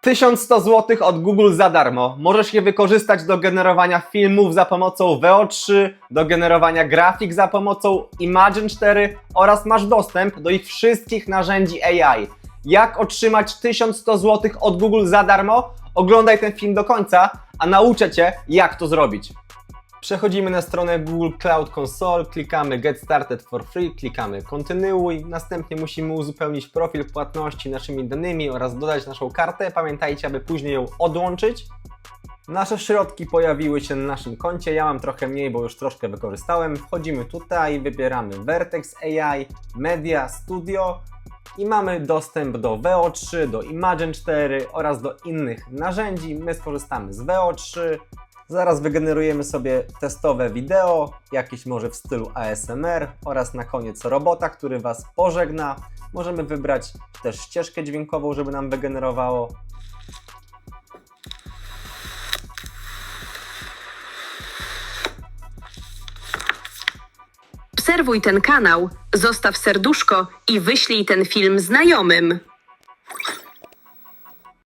1100 zł od Google za darmo. Możesz je wykorzystać do generowania filmów za pomocą VO3, do generowania grafik za pomocą Imagen 4 oraz masz dostęp do ich wszystkich narzędzi AI. Jak otrzymać 1100 zł od Google za darmo? Oglądaj ten film do końca, a nauczę Cię jak to zrobić. Przechodzimy na stronę Google Cloud Console, klikamy Get Started for Free, klikamy Kontynuuj, następnie musimy uzupełnić profil płatności naszymi danymi oraz dodać naszą kartę. Pamiętajcie, aby później ją odłączyć. Nasze środki pojawiły się na naszym koncie, ja mam trochę mniej, bo już troszkę wykorzystałem. Wchodzimy tutaj, wybieramy Vertex AI, Media, Studio i mamy dostęp do VO3, do Imagen 4 oraz do innych narzędzi. My skorzystamy z VO3. Zaraz wygenerujemy sobie testowe wideo, jakieś może w stylu ASMR oraz na koniec robota, który Was pożegna. Możemy wybrać też ścieżkę dźwiękową, żeby nam wygenerowało. Obserwuj ten kanał, zostaw serduszko i wyślij ten film znajomym.